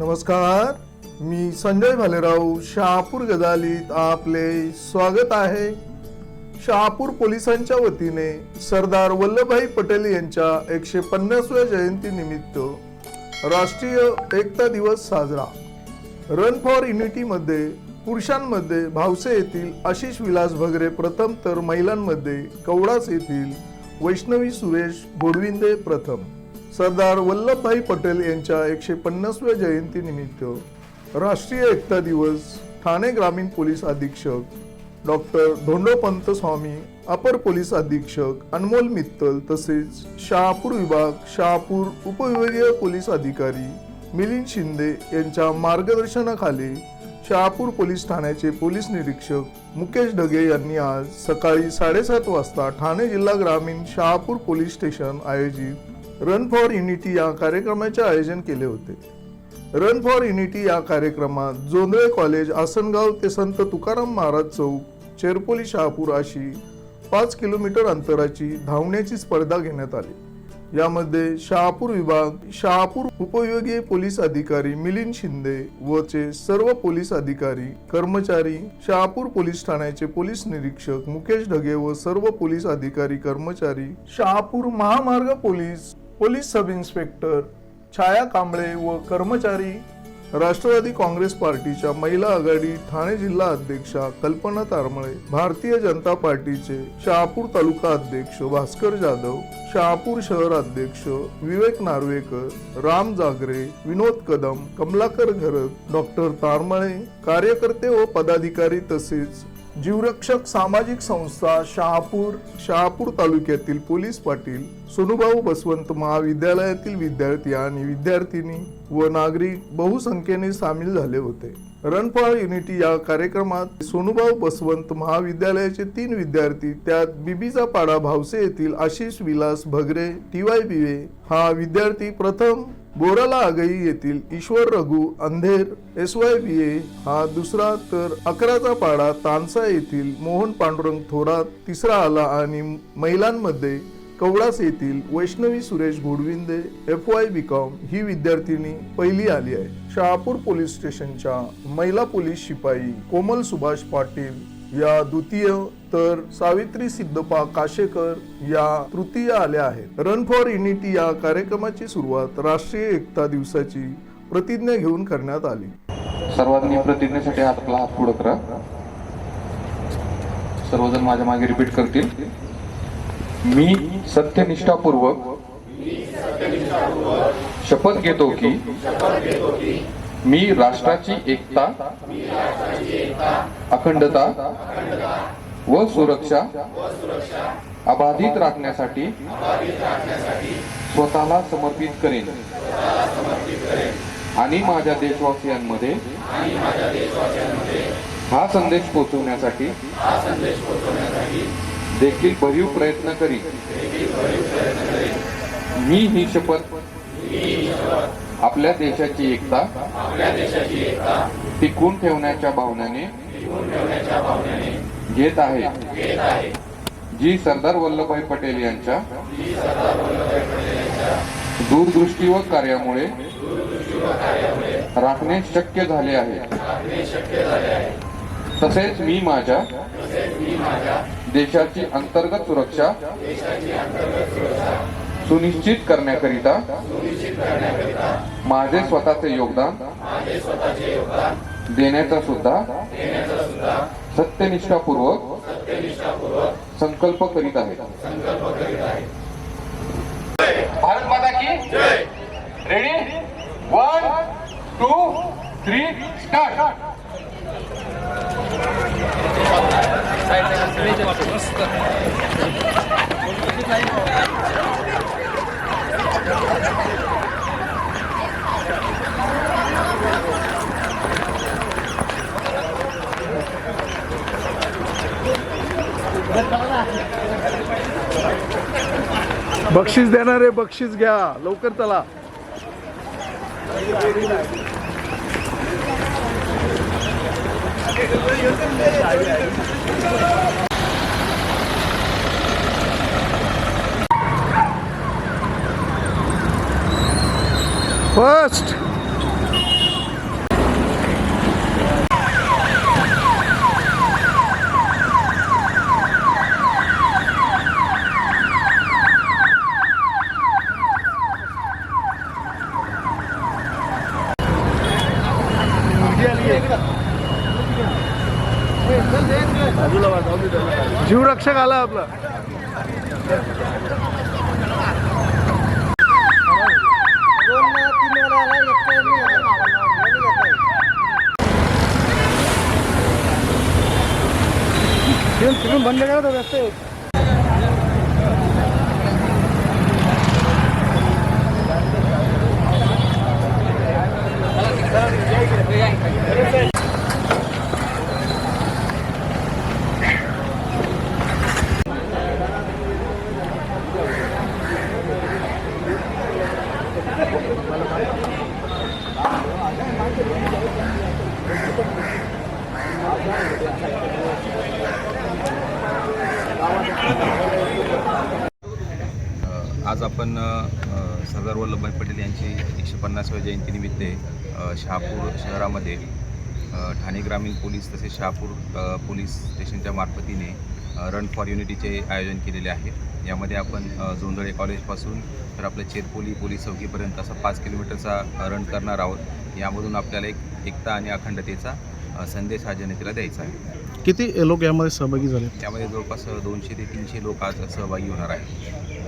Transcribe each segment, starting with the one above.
नमस्कार मी संजय भालेराव शहापूर गदालीत आपले स्वागत आहे. शहापूर पोलिसांच्या वतीने सरदार वल्लभभाई पटेल यांच्या एकशे पन्नासव्या जयंती निमित्त राष्ट्रीय एकता दिवस साजरा. रन फॉर युनिटीमध्ये पुरुषांमध्ये भावसे येथील आशिष विलास भगरे प्रथम तर महिलांमध्ये कवडास येथील वैष्णवी सुरेश गोडविंदे प्रथम. सरदार वल्लभभाई पटेल यांच्या एकशे पन्नासव्या जयंती निमित्त राष्ट्रीय एकता दिवस ठाणे ग्रामीण पोलीस अधीक्षक डॉक्टर धोंडोपंत स्वामी अपर पोलीस अधीक्षक अनमोल मित्तल तसेच शहापूर विभाग शहापूर उपविभागीय पोलीस अधिकारी मिलिंद शिंदे यांच्या मार्गदर्शनाखाली शहापूर पोलीस ठाण्याचे पोलीस निरीक्षक मुकेश ढगे यांनी आज सकाळी साडेसात वाजता ठाणे जिल्हा ग्रामीण शहापूर पोलीस स्टेशन आयोजित रन फॉर युनिटी या कार्यक्रमाचे आयोजन केले होते. रन फॉर युनिटी या कार्यक्रमात जोंधळे कॉलेज आसनगाव ते संत तुकाराम महाराज चौक चेरपोली शहापूर अशी पाच किलोमीटर अंतराची धावण्याची स्पर्धा घेण्यात आली. यामध्ये शहापूर विभाग शहापूर उपयोगी पोलीस अधिकारी मिलिंद शिंदे व चे सर्व पोलीस अधिकारी कर्मचारी शहापूर पोलीस ठाण्याचे पोलीस निरीक्षक मुकेश ढगे व सर्व पोलीस अधिकारी कर्मचारी शहापूर महामार्ग police police sub inspector Chhaya Kamble व कर्मचारी राष्ट्रवादी काँग्रेस पार्टीच्या महिला आघाडी ठाणे जिल्हा अध्यक्षा कल्पना तारमळे भारतीय जनता पार्टीचे शहापूर तालुका अध्यक्ष भास्कर जाधव शहापूर शहर अध्यक्ष विवेक नार्वेकर राम जागरे विनोद कदम कमलाकर घरत डॉक्टर तारमळे कार्यकर्ते व पदाधिकारी तसेच जीवरक्षक सामाजिक संस्था शहापूर शहापूर तालुक्यातील पोलीस पाटील सोनुभाऊ बसवंत महाविद्यालयातील विद्यार्थी आणि विद्यार्थिनी व नागरिक बहुसंख्येने सामील झाले होते. रन फॉर युनिटी या कार्यक्रमात सोनुभाऊ बसवंत महाविद्यालयाचे तीन विद्यार्थी त्यात बिबीचा पाडा भावसे येथील आशिष विलास भगरे टी वाय बिवे हा विद्यार्थी प्रथम बोराला आगई येथील Ishwar Raghu Andher S Y B A हा दुसरा तर अकराचा पाडा तानसा येथील मोहन पांडुरंग थोरात तिसरा आला आणि महिलांमध्ये कवडास येथील Vaishnavi Suresh Ghodvinde F Y B com ही विद्यार्थिनी पहिली आली आहे. शहापूर पोलीस स्टेशनच्या महिला पोलीस शिपाई कोमल सुभाष पाटील या द्वितीय तर सावित्री सिद्धपा काशेकर या तृतीय आल्या आहेत. रन फॉर युनिटी या कार्यक्रमाची सुरुवात राष्ट्रीय एकता दिवसाची प्रतिज्ञा घेऊन करण्यात आली. सर्वांनी प्रतिज्ञेसाठी आपला हात पुढे करा. सर्वजण माझ्या मागे रिपीट करतील. मी सत्यनिष्ठापूर्वक शपथ घेतो की मी राष्ट्राची एकता अखंडता व सुरक्षा अबाधित राखण्यासाठी स्वतःला समर्पित करेन. आणि माझ्या देशवासियांमध्ये हा संदेश पोहोचवण्यासाठी देखील भरीव प्रयत्न करीन. मी ही शपथ आपल्या देशाची एकता टिकून ठेवण्याच्या भावनेने घेत आहे. जी सरदार वल्लभभाई पटेल यांच्या दूरदृष्टी व कार्यामुळे राखणे शक्य झाले आहे. तसेच मी माझ्या देशाची अंतर्गत सुरक्षा सुनिश्चित करण्याकरिता माझे स्वतःचे योगदान देण्याचा सुद्धा सत्यनिष्ठापूर्वक संकल्प करीत आहे. भारत माता की ready? One two three start. बक्षीस देणार आहे बक्षीस घ्या. लवकर चला. फर्स्ट जीवरक्षक आला आपला. बंद करा तो रस्ते आज आपण सरदार वल्लभभाई पटेल यांची एकशे पन्नासाव्या जयंतीनिमित्त शहापूर शहरामध्ये ठाणे ग्रामीण पोलीस तसेच शहापूर पोलीस स्टेशनच्या मार्फतीने रन फॉर युनिटीचे आयोजन केलेले आहे. यामध्ये आपण जोंधळे कॉलेजपासून तर आपलं चेतपोली पोलीस चौकीपर्यंत असा पाच किलोमीटरचा रन करणार आहोत. यामधून आपल्याला एक एकता आणि अखंडतेचा संदेश हा जनतेला द्यायचा आहे. किती लोक यामध्ये सहभागी झाले? त्यामध्ये जवळपास दोनशे ते तीनशे लोक आज सहभागी होणार आहेत.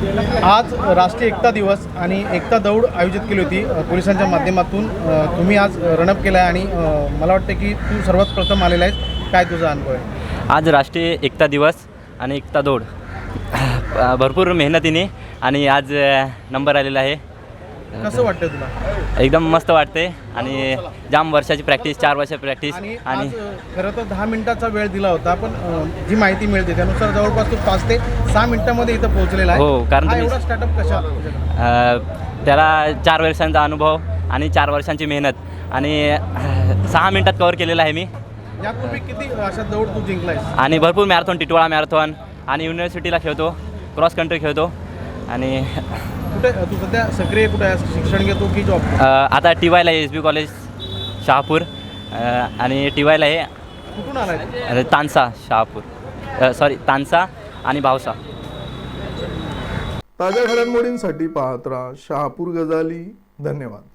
आज राष्ट्रीय एकता दिवस आणि एकता दौड आयोजित केली होती पोलिसांच्या माध्यमातून. तुम्ही आज रनअप केला आहे आणि मला वाटतं की तू सर्वात प्रथम आलेला आहेस. काय तुझा अनुभव आहे? आज राष्ट्रीय एकता दिवस आणि एकता दौड. भरपूर मेहनतीने आणि आज नंबर आलेला आहे. कसं वाटतं तुला? एकदम मस्त वाटते आणि जाम वर्षाची प्रॅक्टिस चार वर्षाची प्रॅक्टिस आणि आणि आज अ, खरं तर दहा मिनिटाचा वेळ दिला होता पण अ, जी माहिती मिळते त्यानुसार जवळपास तू पाच ते सहा मिनिटामध्ये इथं पोहोचलेला आहे. हो, कारण हा तुम्ही- एवढा स्टार्टअप कशा तुझ्याकडे? अ, त्याला चार वर्षांचा अनुभव आणि चार वर्षांची मेहनत. आणि अ, सहा मिनटात कवर केलेला आहे मी. यापूर्वी किती अशा दौड तू जिंकलायस? आणि भरपूर मॅरेथॉन टिटवाळा मॅरेथॉन आणि युनिव्हर्सिटीला खेळतो क्रॉस कंट्री खेळतो. आणि कुठे तू सध्या सक्रिय कुठे आहेस? शिक्षण घेतो की जॉब आता टी वायला आहे एस बी कॉलेज शहापूर. आणि टी वायला आहे कुठून? अरे तानसा शहापूर. सॉरी तानसा आणि भावसा. ताज्या घडामोडींसाठी पाहत राहा शहापूर गजाली. धन्यवाद.